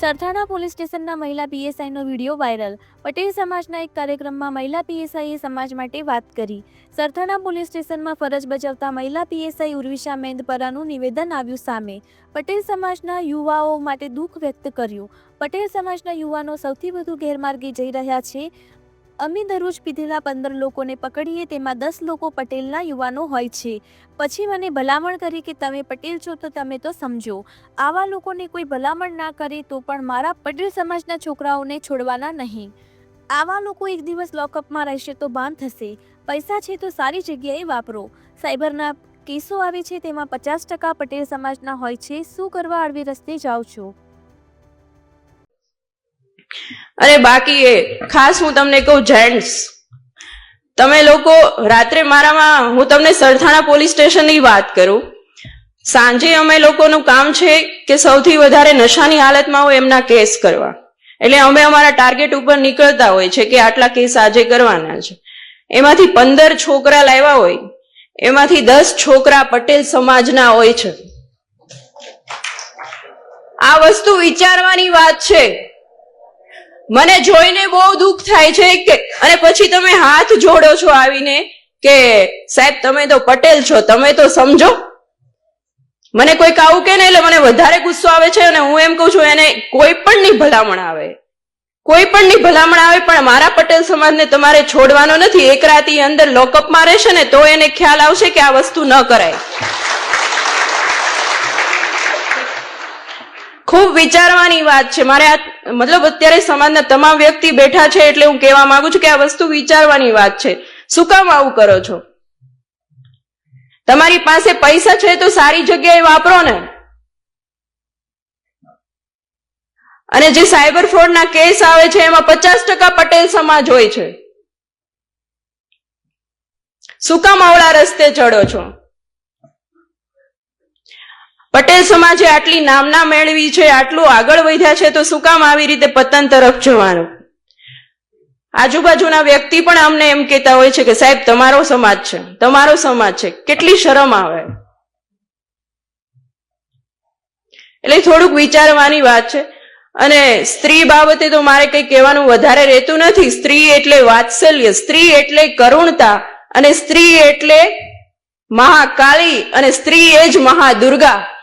Sarthana police સ્ટેશનના મહિલા પીએસઆઈનો video viral. Patel સમાજના એક કાર્યક્રમમાં મહિલા પીએસઆઈએ સમાજ માટે વાત કરી. સરથાણા પોલીસ સ્ટેશનમાં ફરજ બજાવતા મહિલા પીએસઆઈ ઉર્વિશા મેંદપરાનું નિવેદન આવ્યું સામે. પટેલ સમાજના યુવાઓ માટે દુઃખ વ્યક્ત કર્યું. પટેલ સમાજના યુવાનો સૌથી વધુ ગેરમાર્ગે જઈ રહ્યા છે. અમે દરરોજ પીધેલા પંદર લોકોને પકડીએ તેમાં દસ લોકો પટેલના યુવાનો હોય છે. પછી મને ભલામણ કરી કે તમે પટેલ છો તો તમે તો સમજો. આવા લોકોને કોઈ ભલામણ ના કરે તો પણ મારા પટેલ સમાજના છોકરાઓને છોડવાના નહીં. આવા લોકો એક દિવસ લોકઅપમાં રહેશે તો બાન થશે. પૈસા છે તો સારી જગ્યાએ વાપરો. સાયબરના કેસો આવે છે તેમાં પચાસ ટકા પટેલ સમાજના હોય છે. શું કરવા આડવી રસ્તે જાઓ છો? અને બાકી એ, ખાસ હું તમને કહું જેન્ટ્સ તમે લોકો રાત્રે મારામાં, હું તમને સરથાણા પોલીસ સ્ટેશનની વાત કરું. સાંજે અમે લોકોનું કામ છે કે સૌથી વધારે નશાની હાલતમાં હોય એમના કેસ કરવા. એટલે અમે અમારા ટાર્ગેટ ઉપર નીકળતા હોય છે કે આટલા કેસ આજે કરવાના છે. એમાંથી પંદર છોકરા લાવ્યા હોય. એમાંથી દસ છોકરા પટેલ સમાજના હોય છે. આ વસ્તુ વિચારવાની વાત છે. મને જોઈને બહુ દુઃખ થાય છે કે, અને પછી તમે હાથ જોડો છો આવીને કે, સાહેબ, તમે તો પટેલ છો, તમે તો સમજો. મને કોઈક આવું કે ને એટલે મને વધારે ગુસ્સો આવે છે અને હું એમ કહું છું, એને કોઈ પણ ની ભલામણ આવે. કોઈ પણ ની ભલામણ આવે, પણ મારા પટેલ સમાજને તમારે છોડવાનો નથી. એક રાતી અંદર લોકઅપમાં રહેશે ને તો એને ખ્યાલ આવશે કે આ વસ્તુ ન કરાય. ખૂબ વિચારવાની વાત છે. મારે આ મતલબ અત્યારે સમાજના તમામ વ્યક્તિ બેઠા છે એટલે હું કહેવા માંગુ છું કે આ વસ્તુ વિચારવાની વાત છે. શું કામ આવું કરો છો? તમારી પાસે પૈસા છે તો સારી જગ્યાએ વાપરો ને. અને જે સાયબર ફ્રોડના કેસ આવે છે એમાં પચાસ ટકા પટેલ સમાજ હોય છે. શું કામ આવડા રસ્તે ચડો છો? પટેલ સમાજે આટલી નામના મેળવી છે, આટલું આગળ વધ્યા છે, તો શું કામ આવી રીતે પતન તરફ જવાનું? આજુબાજુના વ્યક્તિ પણ અમને એમ કહેતા હોય છે કે, સાહેબ, તમારો સમાજ છે, તમારો સમાજ છે, કેટલી શરમ આવે. એટલે થોડુંક વિચારવાની વાત છે. અને સ્ત્રી બાબતે તો મારે કંઈ કહેવાનું વધારે રહેતું નથી. સ્ત્રી એટલે વાત્સલ્ય, સ્ત્રી એટલે કરુણતા, અને સ્ત્રી એટલે મહાકાળી, અને સ્ત્રી એ જ મહાદુર્ગા.